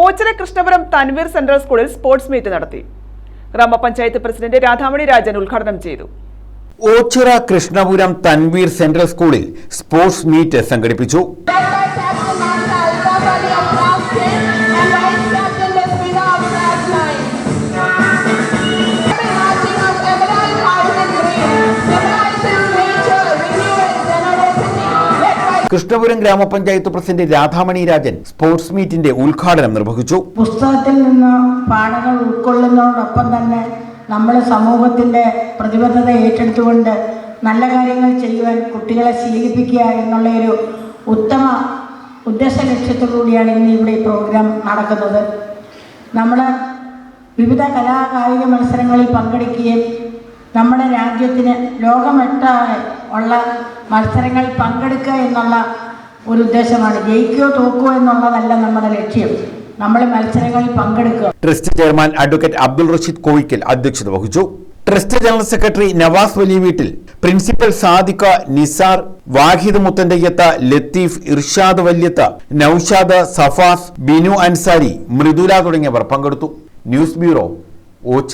Ochira Krishnapuram Tanveer central സ്കൂളിൽ sports meet നടത്തി. ഗ്രാമപഞ്ചായത്ത് പ്രസിഡന്റ് രാധാമണി രാജൻ ഉദ്ഘാടനം ചെയ്തു. ഓച്ചിറ കൃഷ്ണപുരം തൻവീർ സെൻട്രൽ സ്കൂളിൽ സ്പോർട്സ് മീറ്റ് സംഘടിപ്പിച്ചു. കൃഷ്ണപുരം ഗ്രാമപഞ്ചായത്ത് പ്രസിഡന്റ് രാധാമണി രാജൻ സ്പോർട്സ് മീറ്റിന്റെ ഉദ്ഘാടനം നിർവഹിച്ചു. പുസ്തകത്തിൽ നിന്ന് പാഠങ്ങൾ ഉൾക്കൊള്ളുന്നതോടൊപ്പം തന്നെ നമ്മുടെ സമൂഹത്തിന്റെ പ്രതിബദ്ധത ഏറ്റെടുത്തുകൊണ്ട് നല്ല കാര്യങ്ങൾ ചെയ്യുവാൻ കുട്ടികളെ ശീലിപ്പിക്കുക എന്നുള്ള ഒരു ഉത്തമ ഉദ്ദേശ ലക്ഷ്യത്തോടുകൂടിയാണ് ഇന്ന് ഇവിടെ ഈ പ്രോഗ്രാം നടക്കുന്നത്. നമ്മൾ വിവിധ കലാകായിക മത്സരങ്ങളിൽ പങ്കെടുക്കുകയും നമ്മുടെ രാജ്യത്തിന് ലോകമെട്ടാകെ ഉള്ള മത്സരങ്ങളിൽ പങ്കെടുക്കുക എന്നുള്ള ഒരു ഉദ്ദേശമാണ്. ജയിക്കുകയോ തോക്കുകയോ എന്നുള്ളതല്ല നമ്മുടെ ലക്ഷ്യം. നമ്മൾ മത്സരങ്ങളിൽ പങ്കെടുക്കുക. Trust chairman advocate Abdul Rasheed Koyikkal അധ്യക്ഷത വഹിച്ചു. ട്രസ്റ്റ് ജനറൽ സെക്രട്ടറി നവാസ് വലിയ വീട്ടിൽ പ്രിൻസിപ്പൽ സാദിഖ നിസാർ വാഹിദ് മുത്തന്റെയ്യത്ത ലത്തീഫ് ഇർഷാദ് വല്യത്ത നൌഷാദ് സഫാസ് ബിനു അൻസാരി മൃദുല തുടങ്ങിയവർ പങ്കെടുത്തു. News bureau Ochira